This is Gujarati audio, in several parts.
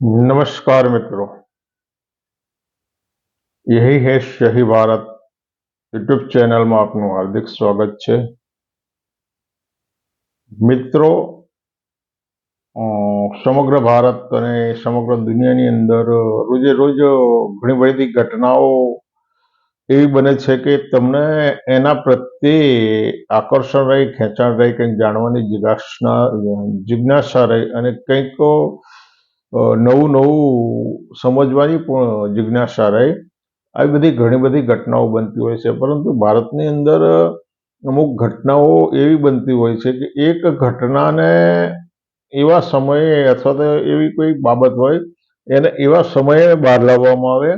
નમસ્કાર મિત્રો. યહી હે શહી ભારત યુટ્યુબ ચેનલમાં આપનું હાર્દિક સ્વાગત છે. મિત્રો સમગ્ર ભારત અને સમગ્ર દુનિયાની અંદર રોજે રોજ ઘણી બધી ઘટનાઓ એવી બને છે કે તમને એના પ્રત્યે આકર્ષણ રહી, ખેંચાણ રહી, કંઈક જાણવાની જિજ્ઞાસા જિજ્ઞાસા રહી અને કંઈક નવું નવું સમજવાની પણ જિજ્ઞાસા રહે. આવી બધી ઘણી બધી ઘટનાઓ બનતી હોય છે, પરંતુ ભારતની અંદર અમુક ઘટનાઓ એવી બનતી હોય છે કે એક ઘટનાને એવા સમયે અથવા તો એવી કોઈ બાબત હોય, એને એવા સમયે બહાર લાવવામાં આવે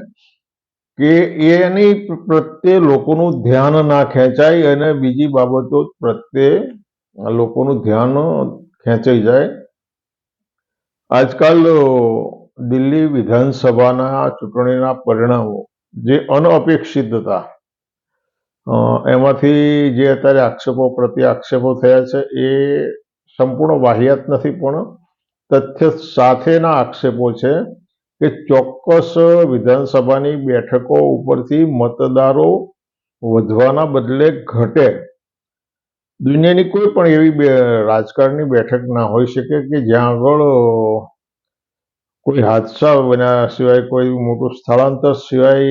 કે એની પ્રત્યે લોકોનું ધ્યાન ના ખેંચાય અને બીજી બાબતો પ્રત્યે લોકોનું ધ્યાન ખેંચાઈ જાય. આજકાલ દિલ્હી વિધાનસભાના ચૂંટણીના પરિણામો જે અનઅપેક્ષિત હતા એમાંથી જે અત્યારે આક્ષેપો પ્રત્યે આક્ષેપો થયા છે એ સંપૂર્ણ વાહિયાત નથી, પણ તથ્ય સાથેના આક્ષેપો છે કે ચોક્કસ વિધાનસભાની બેઠકો ઉપરથી મતદારો વધવાના બદલે ઘટે. દુનિયાની કોઈ પણ એવી રાજકારણની બેઠક ના હોઈ શકે કે જ્યાં આગળ કોઈ હાદસા બન્યા સિવાય, કોઈ મોટું સ્થળાંતર સિવાય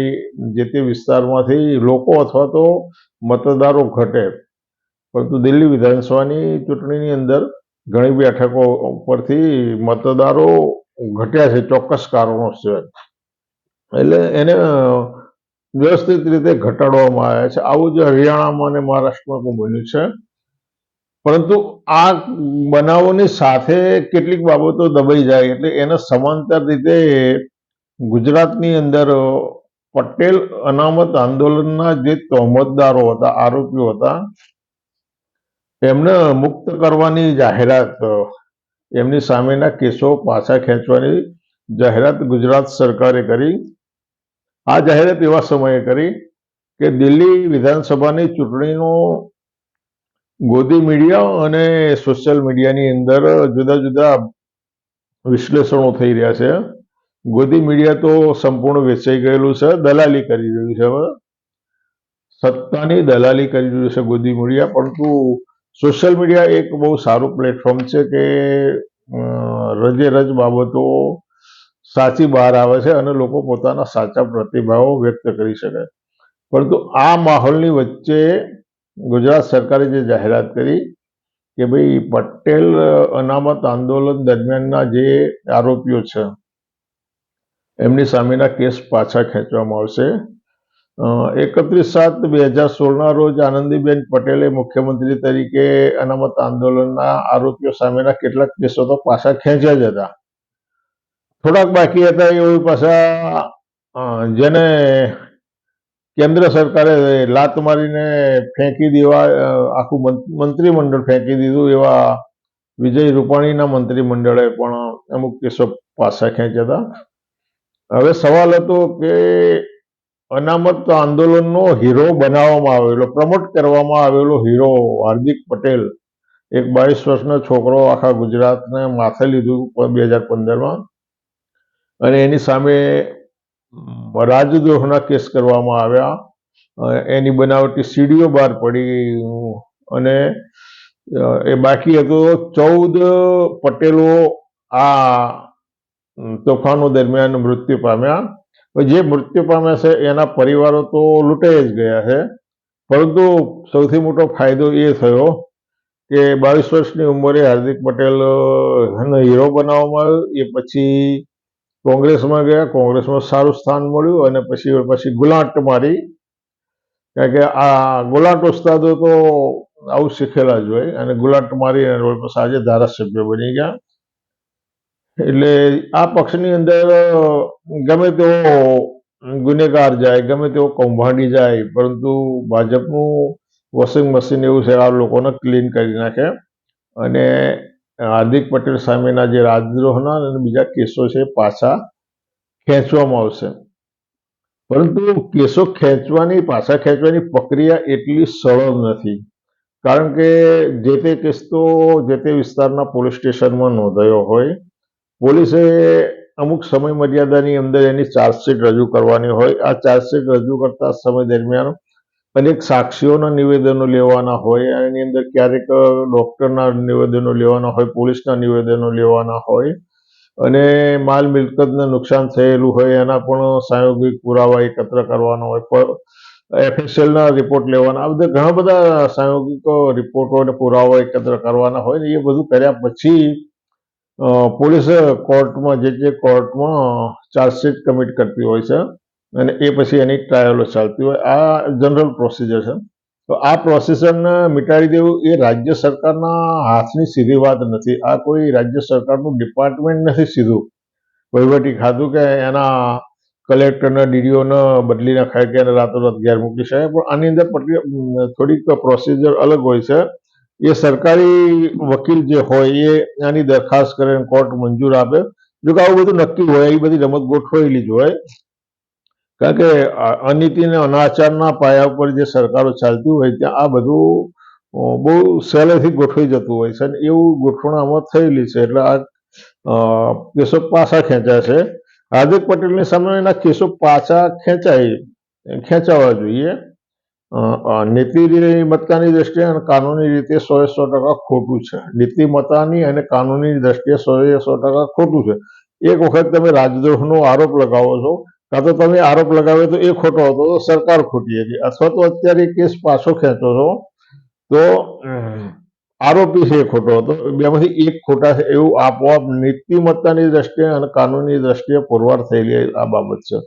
જે તે વિસ્તારમાંથી લોકો અથવા તો મતદારો ઘટે. પરંતુ દિલ્હી વિધાનસભાની ચૂંટણીની અંદર ઘણી બેઠકો પરથી મતદારો ઘટ્યા છે ચોક્કસ કારણો સિવાય એટલે એને વ્યવસ્થિત રીતે ઘટાડવામાં આવ્યા છે. આવું જ હરિયાણામાં અને મહારાષ્ટ્રમાં પણ બન્યું છે. પરંતુ આ બનાવોની સાથે કેટલીક બાબતો દબાઈ જાય એટલે એને સમાંતર રીતે ગુજરાતની અંદર પટેલ અનામત આંદોલનના જે તહોમતદારો હતા, આરોપીઓ હતા, એમને મુક્ત કરવાની જાહેરાત એમની સામેના કેસો પાછા ખેંચવાની જાહેરાત ગુજરાત સરકારે કરી. આ જાહેરાત એવા સમયે કરી કે દિલ્હી વિધાનસભાની ચૂંટણીનો ગોદી મીડિયા અને સોશિયલ મીડિયાની અંદર જુદા જુદા વિશ્લેષણો થઈ રહ્યા છે. ગોદી મીડિયા તો સંપૂર્ણ વેચાઈ ગયેલું છે, દલાલી કરી રહ્યું છે હવે. સત્તાની દલાલી કરી રહ્યું છે ગોદી મીડિયા, પરંતુ સોશિયલ મીડિયા એક બહુ સારું પ્લેટફોર્મ છે કે રજે રજ બાબતો સાચી બહાર આવે છે અને લોકો પોતાના સાચા પ્રતિભાવો વ્યક્ત કરી શકે. પરંતુ આ માહોલની વચ્ચે ગુજરાત સરકારે જે જાહેરાત કરી કે ભાઈ પટેલ અનામત આંદોલન દરમિયાનના જે આરોપીઓ છે, એમની સામેના કેસ પાછા ખેંચવામાં આવશે એકત્રીસ સાત બે હજાર સોળના રોજ આનંદીબેન પટેલે મુખ્યમંત્રી તરીકે અનામત આંદોલનના આરોપીઓ સામેના કેટલાક કેસો તો પાછા ખેંચ્યા જ હતા. થોડાક બાકી હતા એવું પાછા જેને કેન્દ્ર સરકારે લાત મારીને ફેંકી દેવા આખું મંત્રીમંડળ ફેંકી દીધું એવા વિજય રૂપાણીના મંત્રીમંડળે પણ અમુક કેસો પાછા ખેંચ્યા હતા. હવે સવાલ હતો કે અનામત આંદોલનનો હીરો બનાવવામાં આવેલો, પ્રમોટ કરવામાં આવેલો હીરો હાર્દિક પટેલ એક બાવીસ વર્ષનો છોકરો આખા ગુજરાતને માથે લીધું બે હજાર પંદરમાં. અને એની સામે રાજદ્રોહના કેસ કરવામાં આવ્યા. એની બનાવટી સીડીઓ બહાર પડી અને એ બાકી હતો ચૌદ પટેલો આ તોફાનો દરમિયાન મૃત્યુ પામ્યા. જે મૃત્યુ પામ્યા છે એના પરિવારો તો લૂંટાઈ જ ગયા છે. પરંતુ સૌથી મોટો ફાયદો એ થયો કે બાવીસ વર્ષની ઉંમરે હાર્દિક પટેલ હીરો બનાવવામાં આવ્યો. એ પછી કોંગ્રેસમાં ગયા, કોંગ્રેસમાં સારું સ્થાન મળ્યું અને પછી પછી ગુલાટ મારી. કારણ કે આ ગુલાટ ઉસ્તાદો તો આવું શીખેલા જ હોય અને ગુલાટ મારી અને રોડ પર આજે ધારાસભ્ય બની ગયા. એટલે આ પક્ષની અંદર, ગમે તેવો ગુનેગાર જાય, ગમે તેવો કૌભાંડી જાય, પરંતુ ભાજપનું વોશિંગ મશીન એવું છે, આ લોકોને ક્લીન કરી નાખે. અને હાર્દિક પટેલ સામેના જે રાજદ્રોહના અને બીજા કેસો છે પાછા ખેંચવામાં આવશે. પરંતુ કેસો ખેંચવાની, પાછા ખેંચવાની પ્રક્રિયા એટલી સરળ નથી. કારણ કે જે તે કેસ તો જે તે વિસ્તારના પોલીસ સ્ટેશનમાં નોંધાયો હોય, પોલીસે અમુક સમય મર્યાદાની અંદર એની ચાર્જશીટ રજૂ કરવાની હોય. આ ચાર્જશીટ રજૂ કરતા સમય દરમિયાન અનેક સાક્ષીઓના નિવેદનો લેવાના હોય, એની અંદર ક્યારેક ડૉક્ટરના નિવેદનો લેવાના હોય, પોલીસના નિવેદનો લેવાના હોય, અને માલ મિલકતને નુકસાન થયેલું હોય, એના પણ સાયોગિક પુરાવા એકત્ર કરવાના હોય એફએસએલના રિપોર્ટ લેવાના, આ બધા ઘણા બધા સાયોગિક રિપોર્ટો અને પુરાવા એકત્ર કરવાના હોય, ને એ બધું કર્યા પછી પોલીસ કોર્ટમાં, જે જે કોર્ટમાં ચાર્જશીટ કમિટ કરતી હોય છે અને એ પછી એની ટ્રાયલો ચાલતી હોય. આ જનરલ પ્રોસિજર છે. તો આ પ્રોસેસરને મિટાડી દેવું એ રાજ્ય સરકારના હાથની સીધી વાત નથી. આ કોઈ રાજ્ય સરકારનું ડિપાર્ટમેન્ટ નથી સીધું. વહીવટી ખાધું કે એના કલેક્ટરના ડીડીઓને બદલી નાખાય કે એને રાતોરાત ઘેર મૂકી શકાય. પણ આની અંદર થોડીક પ્રોસિજર અલગ હોય છે. એ સરકારી વકીલ જે હોય એ આની દરખાસ્ત કરે કોર્ટ મંજૂર આપે. જો કે આવું બધું નક્કી હોય, એ બધી રમત ગોઠવાયેલી જ હોય. કારણ કે અનિતિ અને અનાચારના પાયા ઉપર જે સરકારો ચાલતી હોય ત્યાં આ બધું બહુ સહેલેથી ગોઠવાઈ જતું હોય છે અને એવું ગોઠવણ આમાં થયેલી છે. એટલે આ કેસો પાછા ખેંચાય છે. હાર્દિક પટેલની સામે એના કેસો પાછા ખેંચાય ખેંચાવા જોઈએ. નીતિ અ, દ્રષ્ટિએ અને કાનૂની રીતે સો સો ટકા ખોટું છે. નીતિ મતાની અને કાનૂની દ્રષ્ટિએ સો સો ટકા ખોટું છે. એક વખત તમે રાજદ્રોહનો આરોપ લગાવો છો કાં તો તમે આરોપ લગાવ્યો તો એ ખોટો હતો, તો સરકાર ખોટી હતી. અથવા તો અત્યારે કેસ પાછો ખેંચો છો, તો આરોપી છે એ ખોટો હતો. બેમાંથી એક ખોટા છે, એવું આપોઆપ નીતિમત્તાની દ્રષ્ટિએ અને કાનૂની દ્રષ્ટિએ પુરવાર થયેલી આ બાબત છે.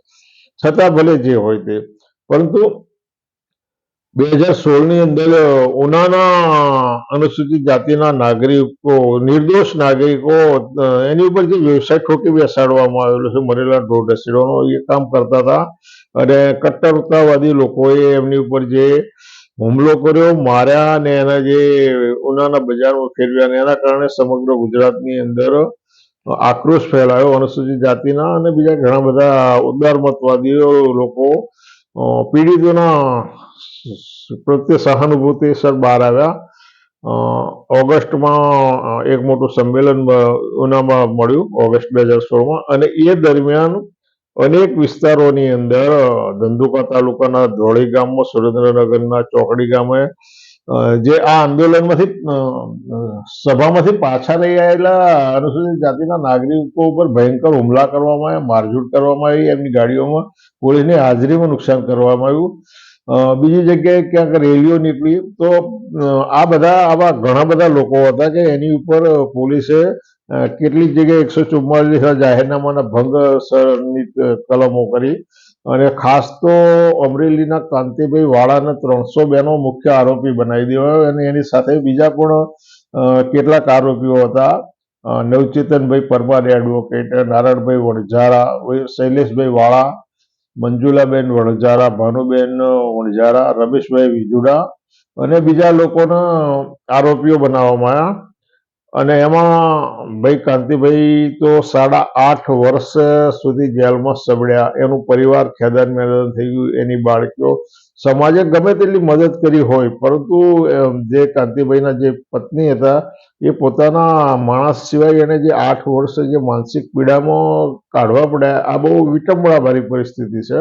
છતાં ભલે જે હોય તે. પરંતુ બે હજાર સોળની અંદર ઉનાના અનુસૂચિત જાતિના નાગરિકો, નિર્દોષ નાગરિકો એની ઉપર જે વ્યવસાય ઠોકી બેસાડવામાં આવેલો છે, મરેલા ઢોર ઢસેડવાનો એ કામ કરતા હતા. અને કટ્ટરતાવાદી લોકોએ એમની ઉપર જે હુમલો કર્યો, માર્યા અને એના જે ઉનાના બજારમાં ફેરવ્યા અને એના કારણે સમગ્ર ગુજરાતની અંદર આક્રોશ ફેલાયો અનુસૂચિત જાતિના અને બીજા ઘણા બધા ઉદારમતવાદીઓ લોકો પીડિતોના પ્રત્યે સહાનુભૂતિસર બહાર આવ્યા. ઓગસ્ટમાં એક મોટું સંમેલન ઉનામાં મળ્યું, ઓગસ્ટ બે હજાર સોળમાં. અને એ દરમિયાન અનેક વિસ્તારોની અંદર ધંધુકા તાલુકાના ધોળી ગામમાં સુરેન્દ્રનગરના ચોકડી ગામે જે આ આંદોલનમાંથી સભામાંથી પાછા રહી આવેલા અનુસૂચિત જાતિના નાગરિકો ઉપર ભયંકર હુમલા કરવામાં આવ્યા, મારઝૂડ કરવામાં આવી, એમની ગાડીઓમાં પોલીસની હાજરીમાં નુકસાન કરવામાં આવ્યું. બીજી જગ્યાએ ક્યાંક રેલીઓ નીકળી. તો આ બધા, આવા ઘણા બધા લોકો હતા કે એની ઉપર પોલીસે કેટલીક જગ્યાએ એકસો ચુમ્માલીસ જાહેરનામાના ભંગ કલમો કરી. અને ખાસ તો અમરેલીના કાંતિભાઈ વાળાને ત્રણસો બેનો મુખ્ય આરોપી બનાવી દેવાયો. અને એની સાથે બીજા પણ કેટલાક આરોપીઓ હતા. નવચેતનભાઈ પરમાર એડવોકેટ નારાયણભાઈ વણઝારા, શૈલેષભાઈ વાળા મંજુલાબેન વણઝારા, ભાનુબેન વણઝારા, રમેશભાઈ વિજુડા અને બીજા લોકોના આરોપીઓ બનાવવામાં આવ્યા. અને એમાં ભાઈ કાંતિભાઈ તો સાડા આઠ વર્ષ સુધી જેલમાં સબડ્યા. એનું પરિવાર ખેદાન મેદાન થઈ ગયું. એની બાળકીઓ સમાજે ગમે તેટલી મદદ કરી હોય, પરંતુ જે કાંતિભાઈના જે પત્ની હતા, એ પોતાના માણસ સિવાય એને જે આઠ વર્ષ જે માનસિક પીડામાં કાઢવા પડ્યા, આ બહુ વિટંબળાભારી પરિસ્થિતિ છે.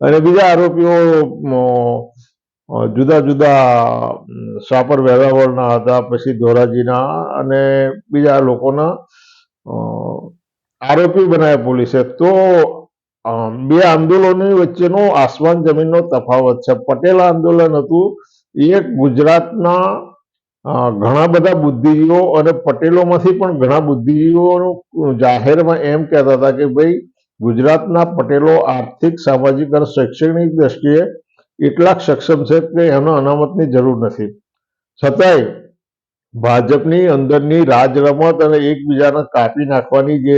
અને બીજા આરોપીઓ જુદા જુદા સાપર વેરાવળના હતા, પછી ધોરાજીના અને બીજા લોકોના આરોપી બનાવ્યા પોલીસે. તો બે આંદોલનની વચ્ચેનો આસમાન જમીનનો તફાવત છે. પટેલ આંદોલન હતું, એ ગુજરાતના ઘણા બધા બુદ્ધિજીવીઓ અને પટેલોમાંથી પણ ઘણા બુદ્ધિજીવીઓ જાહેરમાં એમ કહેતા હતા કે ભાઈ, ગુજરાતના પટેલો આર્થિક, સામાજિક અને શૈક્ષણિક દ્રષ્ટિએ એટલા સક્ષમ છે કે એનો અનામતની જરૂર નથી. છતાંય, ભાજપની અંદરની રાજ રમત અને એકબીજાને કાપી નાખવાની જે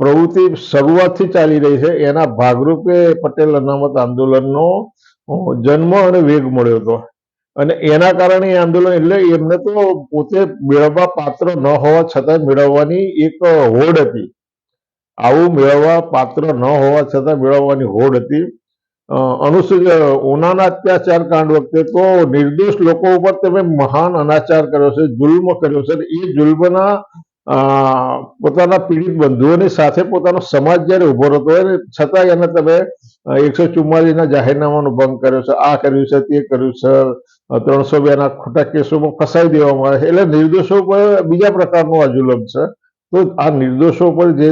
પ્રવૃત્તિ શરૂઆતથી ચાલી રહી છે. એના ભાગરૂપે પટેલ અનામત આંદોલનનો જન્મ અને વેગ મળ્યો હતો. અને એના કારણે એ આંદોલન એટલે એમને તો પોતે મેળવવા પાત્ર ન હોવા છતાં મેળવવાની એક હોડ હતી. આવું મેળવવા પાત્ર ન હોવા છતાં મેળવવાની હોડ હતી. અનુસૂચ ઉનાના અત્યાચાર કાંડ વખતે તો નિર્દોષ લોકો ઉપર તમે મહાન અનાચાર કર્યો છે, જુલ્મ કર્યો છે. એ જુલ્મના પોતાના પીડિત બંધુઓની સાથે પોતાનો સમાજ જ્યારે ઊભો રહેતો હોય છતાં એને તમે એકસો ચુમ્માલીસના જાહેરનામાનો ભંગ કર્યો છે. આ કર્યું છે, તે કર્યું છે. ત્રણસો બેના ખોટા કેસોમાં ફસાઈ દેવામાં આવે છે. એટલે નિર્દોષો પર બીજા પ્રકારનો આ જુલમ છે. તો આ નિર્દોષો પર જે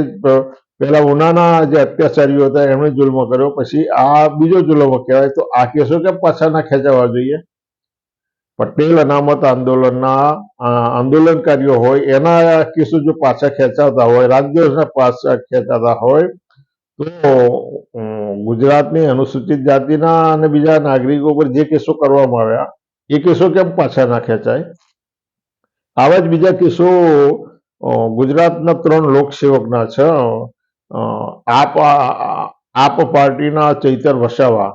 પેલા ઉનાના જે અત્યાચારીઓ હતા, એમણે જુલ્મ કર્યો. પછી આ બીજો જુલમ કહેવાય. તો આ કેસો કેમ પાછા ના ખેંચાવા જોઈએ? પટેલ અનામત આંદોલનના આંદોલનકારીઓ હોય, એના કેસો જો પાછા ખેંચાતા હોય રાજદ્રોહના પાછા ખેંચાતા હોય, તો ગુજરાતની અનુસૂચિત જાતિના અને બીજા નાગરિકો પર જે કેસો કરવામાં આવ્યા, એ કેસો કેમ પાછા ના ખેંચાય? આવા જ બીજા કેસો ગુજરાતના ત્રણ લોકસેવકના છે આપ આપ પાર્ટીના ચૈતર વસાવા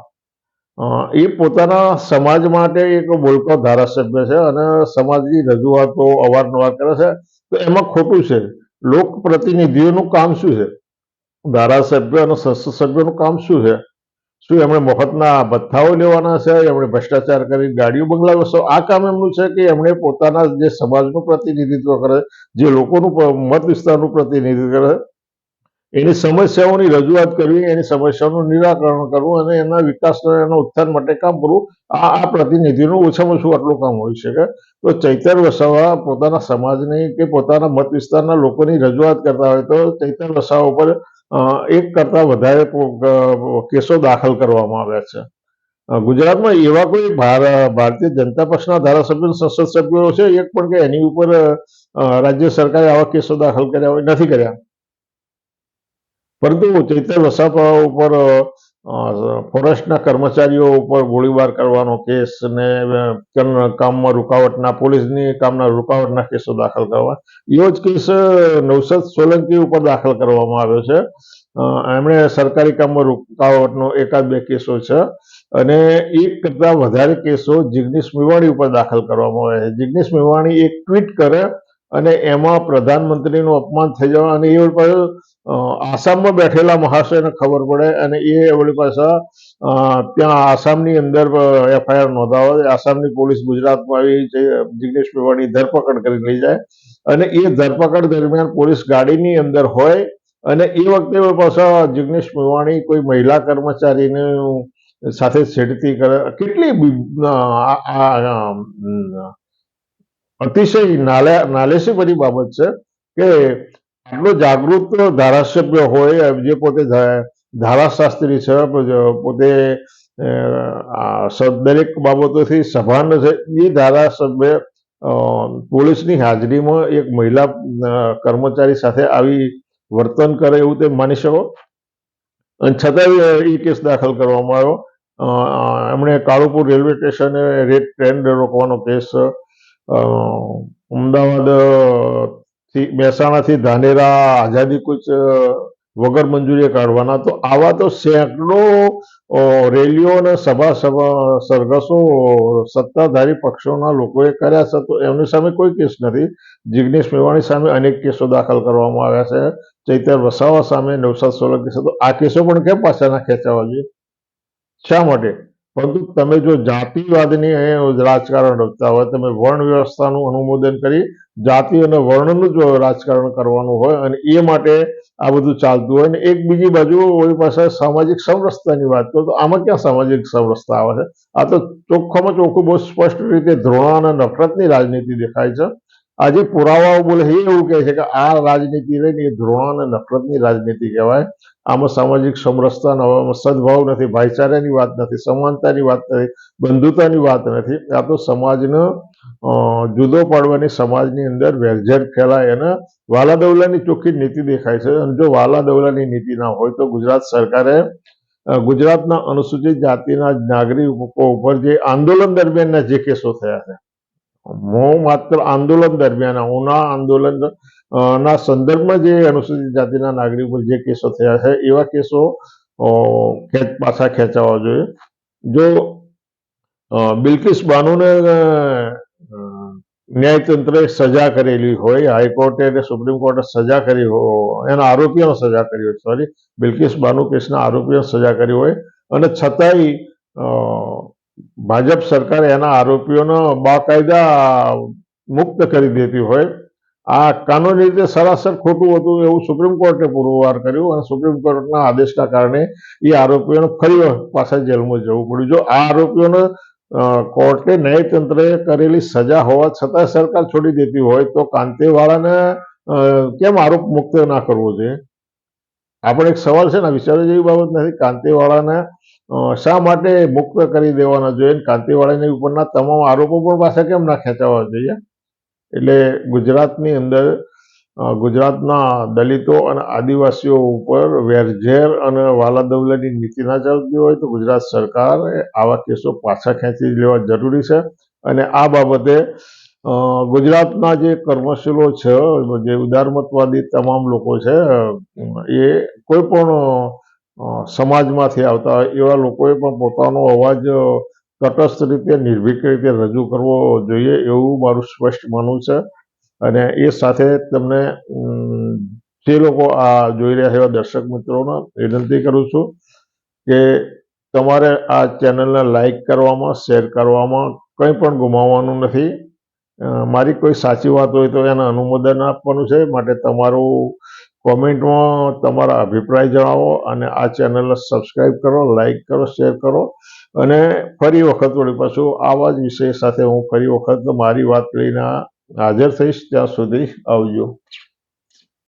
એ પોતાના સમાજ માટે એક બોલકો ધારાસભ્ય છે અને સમાજની રજૂઆતો અવારનવાર કરે છે. તો એમાં ખોટું છે. લોક પ્રતિનિધિઓનું કામ શું છે? ધારાસભ્ય અને સંસદ સભ્યોનું કામ શું છે? શું એમણે મફતના ભથ્થાઓ લેવાના છે? એમણે ભ્રષ્ટાચાર કરી ગાડીઓ બંગલા વસો આ કામ એમનું છે કે એમણે પોતાના જે સમાજનું પ્રતિનિધિત્વ કરે જે લોકોનું મત વિસ્તારનું પ્રતિનિધિત્વ કરે એની સમસ્યાઓની રજૂઆત કરવી, એની સમસ્યાઓનું નિરાકરણ કરવું અને એના વિકાસ એના ઉત્થાન માટે કામ કરવું, આ આ પ્રતિનિધિનું ઓછામાં ઓછું આટલું કામ હોઈ શકે. તો ચૈતર વસાવા પોતાના સમાજની કે પોતાના મત વિસ્તારના લોકોની રજૂઆત કરતા હોય તો ચૈતર વસાવા ઉપર એક કરતા વધારે કેસો દાખલ કરવામાં આવ્યા છે. ગુજરાતમાં એવા કોઈ ભાર- ભારતીય જનતા પક્ષના ધારાસભ્યો સંસદ સભ્યો છે? એક પણ કે એની ઉપર રાજ્ય સરકારે આવા કેસો દાખલ કર્યા હોય? નથી કર્યા? પરંતુ ચૈતર વસાપા ઉપર ફોરેસ્ટના કર્મચારીઓ ઉપર ગોળીબાર કરવાનો કેસ ને કામમાં રૂકાવટના, પોલીસની કામના રૂકાવટના કેસો દાખલ કરવા. એવો જ કેસ નવસદ સોલંકી ઉપર દાખલ કરવામાં આવ્યો છે. એમણે સરકારી કામમાં રૂકાવટનો એકાદ બે કેસો છે. અને એક કરતા વધારે કેસો જિગ્નેશ મેવાણી ઉપર દાખલ કરવામાં આવ્યા છે. જિગ્નેશ મેવાણી એક ટ્વીટ કરે અને એમાં પ્રધાનમંત્રીનું અપમાન થઈ જવા અને એ પાછું, આસામમાં બેઠેલા મહાશયને ખબર પડે અને એ વળી પાછા ત્યાં આસામની અંદર એફઆઈઆર નોંધાવે આસામની પોલીસ ગુજરાતમાં આવી જિગ્નેશ મેવાણી ધરપકડ કરી લઈ જાય અને એ ધરપકડ દરમિયાન પોલીસ ગાડીની અંદર હોય અને એ વખતે પાછા જિગ્નેશ મેવાણી કોઈ મહિલા કર્મચારીને સાથે છેડતી કરે. કેટલી અતિશય નાલે નાલેસી ભરી બાબત છે કે આટલો જાગૃત ધારાસભ્ય હોય જે પોતે ધારાશાસ્ત્રી છે પોતે- દરેક બાબતોથી સભાન છે, એ ધારાસભ્ય પોલીસની હાજરીમાં એક મહિલા કર્મચારી સાથે આવી વર્તન કરે એવું તે માની શકો? અને છતાંય એ કેસ દાખલ કરવામાં આવ્યો. એમણે કાળુપુર રેલવે સ્ટેશને રેટ ટ્રેન રોકવાનો કેસ અમદાવાદથી, મહેસાણાથી ધાનેરા આઝાદી કુચ વગર મંજૂરી કાઢવાના. તો આવા તો સેંકડો રેલીઓ અને સભા સરઘસો, સત્તાધારી પક્ષોના લોકોએ કર્યા છે. તો એમની સામે કોઈ કેસ નથી. જિગ્નેશ મેવાણી સામે અનેક કેસો દાખલ કરવામાં આવ્યા છે. ચૈતર વસાવા સામે નવસાદ સોલંકી તો આ કેસો પણ કેમ પાછા ના ખેંચાવા જોઈએ? શા માટે? પરંતુ તમે જો જાતિવાદની અહીંયા રાજકારણ રચતા હોય, તમે વર્ણ વ્યવસ્થાનું અનુમોદન કરી જાતિ અને વર્ણનું જો રાજકારણ કરવાનું હોય અને એ માટે આ બધું ચાલતું હોય. ને એક બીજી બાજુ ઓલી પાસે સામાજિક સમરસતાની વાત કરો તો આમાં ક્યાં સામાજિક સમરસતા આવે છે? આ તો ચોખ્ખામાં ચોખ્ખું બહુ સ્પષ્ટ રીતે ધ્રોણ અને નફરતની રાજનીતિ દેખાય છે. આજે પુરાવાઓ બોલે છે એવું કહે છે કે આ રાજનીતિ રહીને એ ધ્રોણ અને નફરતની રાજનીતિ કહેવાય. આમાં સામાજિક સમરસતા સદભાવ નથી, ભાઈચારાની વાત નથી, સમાનતાની વાત નથી, બંધુતાની વાત નથી. આ તો સમાજનો જુદો પાડવાની સમાજની અંદર વેરઝેર ફેલાય અને વાલા દવલાની ચોખ્ખી નીતિ દેખાય છે. અને જો વાલા દવલાની નીતિ ના હોય તો ગુજરાત સરકારે ગુજરાતના અનુસૂચિત જાતિના નાગરિકો ઉપર જે આંદોલન દરમિયાનના જે કેસો થયા છે હું માત્ર આંદોલન દરમિયાન, ઉના આંદોલન ના સંદર્ભમાં જે અનુસૂચિત જાતિના નાગરિક પર જે કેસો થયા છે, એવા કેસો ખેંચ, પાછા ખેંચાવા જોઈએ. જો બિલ્કિસ બાનુને ન્યાયતંત્રએ સજા કરેલી હોય, હાઈકોર્ટે અને સુપ્રીમ કોર્ટે સજા કરી હોય એના આરોપીઓને સજા કરી હોય, સોરી, બિલકિસ બાનુ કેસના આરોપીઓને સજા કરી હોય, અને છતાંય ભાજપ સરકાર એના આરોપીઓનો બાકાયદા મુક્ત કરી દેતી હોય. આ કાનૂની રીતે સરાસર ખોટું હતું એવું સુપ્રીમ કોર્ટે પુરવાર કર્યું અને સુપ્રીમ કોર્ટના આદેશના કારણે એ આરોપીઓને ફરી પાછા જેલમાં જવું પડ્યું. જો આ આરોપીઓને કોર્ટે ન્યાયતંત્રએ કરેલી સજા હોવા છતાં સરકાર છોડી દેતી હોય તો કાંતિવાળાને કેમ આરોપ મુક્ત ના કરવો જોઈએ? આપણે એક સવાલ છે ને વિચારવા જેવી બાબત નથી. કાંતિવાળાને શા માટે મુક્ત કરી દેવાના જોઈએ? કાંતિવાળાની ઉપરના તમામ આરોપો પણ પાછા કેમ ના ખેંચાવા જોઈએ? એટલે ગુજરાતની અંદર ગુજરાતના દલિતો અને આદિવાસીઓ ઉપર વેરઝેર અને વાલાદવલાની નીતિ ના ચાલતી હોય તો ગુજરાત સરકારે આવા કેસો પાછા ખેંચી લેવા જરૂરી છે. અને આ બાબતે ગુજરાતના જે કર્મશીલો છે, જે ઉદારમતવાદી તમામ લોકો છે, એ કોઈ પણ સમાજમાંથી આવતા હોય એવા લોકોએ પણ પોતાનો અવાજ તટસ્થ રીતે, નિર્ભીક રીતે રજૂ કરવો જોઈએ એવું મારું સ્પષ્ટ માનવું છે. અને એ સાથે તમને જે લોકો આ જોઈ રહ્યા એવા દર્શક મિત્રોને વિનંતી કરું છું કે તમારે આ ચેનલને લાઈક કરવામાં, શેર કરવામાં કંઈ પણ ગુમાવવાનું નથી. મારી કોઈ સાચી વાત હોય તો એને અનુમોદન આપવાનું છે. માટે તમારું કોમેન્ટમાં તમારા અભિપ્રાય જણાવો અને આ ચેનલને સબસ્ક્રાઈબ કરો લાઈક કરો શેર કરો. અને ફરી વખત વળી પાછું આવા જ વિષય સાથે હું ફરી વખત મારી વાત લઈને હાજર થઈશ. ત્યાં સુધી આવજો.